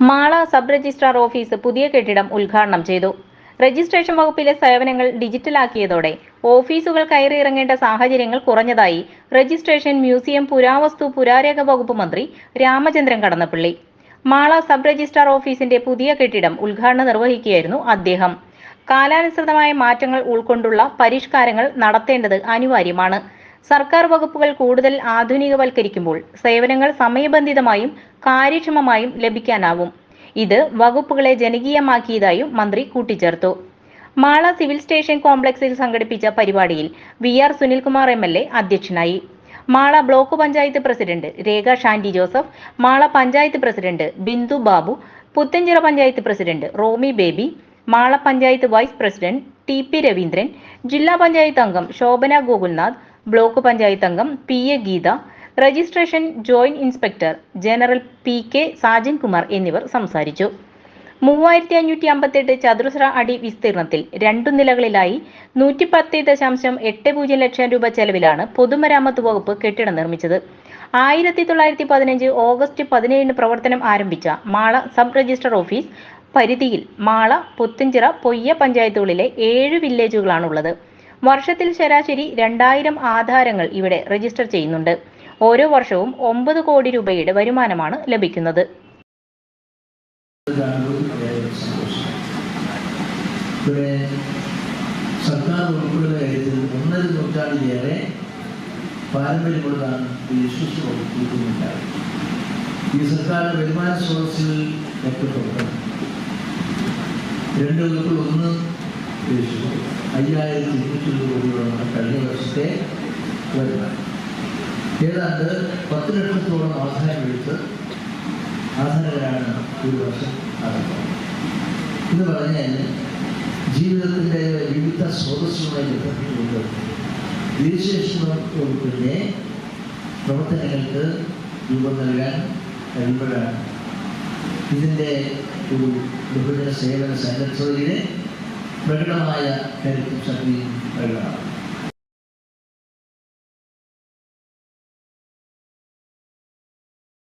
Mala sub registrar office പുതിയ കെട്ടിടം ഉദ്ഘാടനം ചെയ്തു. രജിസ്ട്രേഷൻ വകുപ്പിലെ സേവനങ്ങൾ ഡിജിറ്റലാക്കിയതോടെ ഓഫീസുകൾ കയറിയിറങ്ങേണ്ട സാഹചര്യങ്ങൾ കുറഞ്ഞതായി രജിസ്ട്രേഷൻ മ്യൂസിയം പുരാവസ്തു പുരാരേഖ വകുപ്പ് മന്ത്രി രാമചന്ദ്രൻ കടന്നപ്പള്ളി. മാള സബ് രജിസ്ട്രാർ ഓഫീസിന്റെ പുതിയ കെട്ടിടം ഉദ്ഘാടനം നിർവഹിക്കുകയായിരുന്നു അദ്ദേഹം. കാലാനുസൃതമായ മാറ്റങ്ങൾ ഉൾക്കൊണ്ടുള്ള പരിഷ്കാരങ്ങൾ നടത്തേണ്ടത് അനിവാര്യമാണ്. സർക്കാർ വകുപ്പുകൾ കൂടുതൽ ആധുനികവൽക്കരിക്കുമ്പോൾ സേവനങ്ങൾ സമയബന്ധിതമായും കാര്യക്ഷമമായും ലഭിക്കാനാവും. ഇത് വകുപ്പുകളെ ജനകീയമാക്കിയതായും മന്ത്രി കൂട്ടിച്ചേർത്തു. മാള സിവിൽ സ്റ്റേഷൻ കോംപ്ലക്സിൽ സംഘടിപ്പിച്ച പരിപാടിയിൽ V R Sunilkumar M L A അധ്യക്ഷനായി. Mala block panchayat president Rekha Shandy Joseph Mala panchayat president Bindu Babu Puthenchira panchayat president Romy Baby Mala panchayat vice president T P Raveendran ജില്ലാ പഞ്ചായത്ത് അംഗം Shobhana Gokulnath block panchayat അംഗം P A Geetha registration joint inspector general P K Sajan Kumar എന്നിവർ സംസാരിച്ചു. മൂവായിരത്തി അഞ്ഞൂറ്റി അമ്പത്തെട്ട് ചതുരശ്ര അടി വിസ്തീർണത്തിൽ രണ്ടു നിലകളിലായി നൂറ്റി പത്ത് ദശാംശം എട്ട് പൂജ്യം ലക്ഷം രൂപ ചെലവിലാണ് പൊതുമരാമത്ത് വകുപ്പ് കെട്ടിടം നിർമ്മിച്ചത്. ആയിരത്തി തൊള്ളായിരത്തി പതിനഞ്ച് ഓഗസ്റ്റ് പതിനേഴിന് പ്രവർത്തനം ആരംഭിച്ച മാള സബ് രജിസ്റ്റർ ഓഫീസ് പരിധിയിൽ മാള പുത്തഞ്ചിറ പൊയ്യ പഞ്ചായത്തുകളിലെ ഏഴ് വില്ലേജുകളാണുള്ളത്. വർഷത്തിൽ ശരാശരി രണ്ടായിരം ആധാരങ്ങൾ ഇവിടെ രജിസ്റ്റർ ചെയ്യുന്നുണ്ട്. ഓരോ വർഷവും ഒമ്പത് കോടി രൂപയുടെ വരുമാനമാണ് ലഭിക്കുന്നത്. സർക്കാർ വകുപ്പുകളുടെ കാര്യത്തിൽ ഒന്നര നൂറ്റാണ്ടിലേറെ പാരമ്പര്യമുള്ളതാണ് ഈ വകുപ്പുണ്ടായത് ഈ സർക്കാരിന്റെ വരുമാന രക്ഷപ്പെടുത്തണം രണ്ട് ഒന്ന് അയ്യായിരത്തി ഇരുന്നൂറ്റി കോടിയോളമാണ് കഴിഞ്ഞ വർഷത്തെ വരുമാനം ഏതാണ്ട് പത്ത് ലക്ഷത്തോളം ആധാരം എടുത്ത് ആധാരകരാണ് ഒരു വർഷം നടക്കുന്നത് എന്ന് പറഞ്ഞാൽ ജീവിതത്തിന്റെ വിവിധ സ്രോതസ്സുകളുമായി ബന്ധപ്പെട്ടുകൊണ്ട് രജിസ്ട്രേഷൻ വകുപ്പിന്റെ പ്രവർത്തനങ്ങൾക്ക് രൂപം നൽകാൻ കഴിയുമ്പോഴാണ് ഇതിന്റെ ഒരു ബഹുജന സേവന സംഘടനയിലെ പ്രകടമായ കരുത്തും ശക്തിയും പ്രകടമാണ്